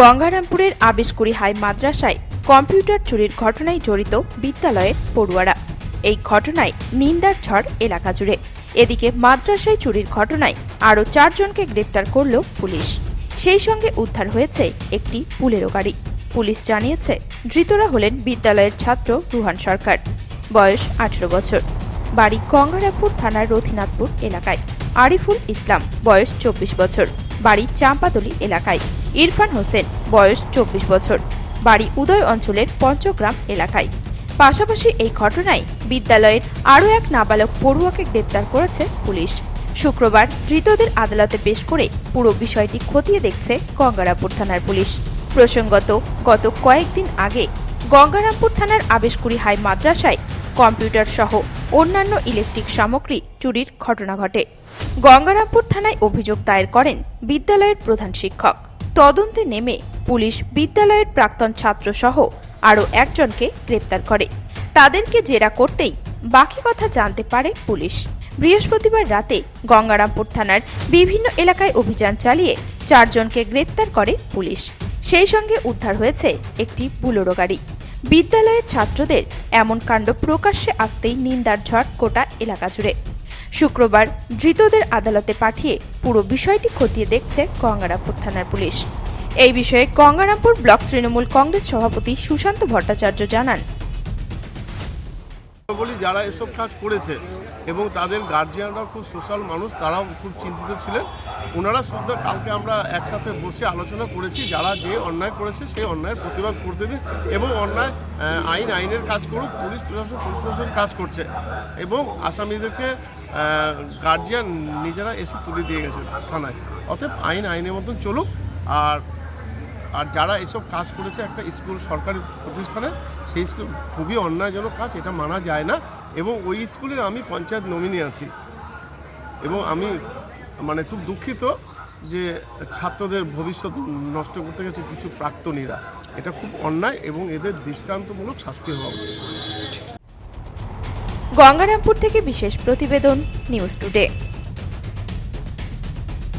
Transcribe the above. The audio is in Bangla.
গঙ্গারামপুরের আবেশকুড়ি হাই মাদ্রাসায় কম্পিউটার চুরির ঘটনায় জড়িত বিদ্যালয়ের পড়ুয়ারা। এই ঘটনায় নিন্দার ঝড় এলাকা জুড়ে। এদিকে মাদ্রাসায় চুরির ঘটনায় আরও চারজনকে গ্রেপ্তার করল পুলিশ। সেই সঙ্গে উদ্ধার হয়েছে একটি বুলেরো গাড়ি। পুলিশ জানিয়েছে, ধৃতরা হলেন বিদ্যালয়ের ছাত্র রুহান সরকার। বয়স আঠেরো বছর। বাড়ি গঙ্গারামপুর থানার রথিনাথপুর এলাকায়। আরিফুল ইসলাম, বয়স চব্বিশ বছর। বাড়ি চাম্পাতলি এলাকায়। ইরফান হোসেন, বয়স চব্বিশ বছর। বাড়ি উদয় অঞ্চলের পঞ্চগ্রাম এলাকায়। পাশাপাশি এই ঘটনায় বিদ্যালয়ের আরও এক নাবালক পড়ুয়াকে গ্রেপ্তার করেছে পুলিশ। শুক্রবার ধৃতদের আদালতে পেশ করে পুরো বিষয়টি খতিয়ে দেখছে গঙ্গারামপুর থানার পুলিশ। প্রসঙ্গত, গত কয়েকদিন আগে গঙ্গারামপুর থানার আবেশকুড়ি হাই মাদ্রাসায় কম্পিউটার সহ অন্যান্য ইলেকট্রিক সামগ্রী চুরির ঘটনা ঘটে। গঙ্গারামপুর থানায় অভিযোগ দায়ের করেন বিদ্যালয়ের প্রধান শিক্ষক। তদন্তে নেমে পুলিশ বিদ্যালয়ের প্রাক্তন ছাত্র সহ আরও একজনকে গ্রেপ্তার করে। তাদেরকে জেরা করতেই বাকি কথা জানতে পারে পুলিশ। বৃহস্পতিবার রাতে গঙ্গারামপুর থানার বিভিন্ন এলাকায় অভিযান চালিয়ে চারজনকে গ্রেপ্তার করে পুলিশ। সেই সঙ্গে উদ্ধার হয়েছে একটি বুলোরো গাড়ি। বিদ্যালয়ের ছাত্রদের এমন কাণ্ড প্রকাশ্যে আসতেই নিন্দার ঝড় কোটা এলাকা জুড়ে। শুক্রবার ধৃতদের আদালতে পাঠিয়ে পুরো বিষয়টি খতিয়ে দেখছে গঙ্গারামপুর থানার পুলিশ। এই বিষয়ে গঙ্গারামপুর ব্লক তৃণমূল কংগ্রেস সভাপতি সুশান্ত ভট্টাচার্য জানান বলি, যারা এসব কাজ করেছে এবং তাদের গার্জিয়ানরা খুব সোশ্যাল মানুষ, তারাও খুব চিন্তিত ছিলেন। ওনারা শুদ্ধ কালকে আমরা একসাথে বসে আলোচনা করেছি, যারা যে অন্যায় করেছে সেই অন্যায়ের প্রতিবাদ করতে দিন এবং অন্যায় আইন, আইনের কাজ করুক, পুলিশ প্রশাসন প্রশাসন কাজ করছে এবং আসামিদেরকে গার্জিয়ান নিজেরা এসে তুলে দিয়ে গেছে থানায়। অতএব আইন আইনের মতন চলুক, আর আর যারা এসব কাজ করেছে একটা স্কুল, সরকারি প্রতিষ্ঠানে, সেই স্কুল খুবই অন্যায়জনক কাজ, এটা মানা যায় না। এবং ওই স্কুলের আমি পঞ্চায়েত নমিনি আছি। এবং আমি মানে খুব দুঃখিত যে ছাত্রদের ভবিষ্যৎ নষ্ট করতে গেছে কিছু প্রাক্তনীরা। এটা খুব অন্যায় এবং এদের দৃষ্টান্তমূলক শাস্তি হওয়া উচিত। গঙ্গারামপুর থেকে বিশেষ প্রতিবেদন, নিউজ টুডে।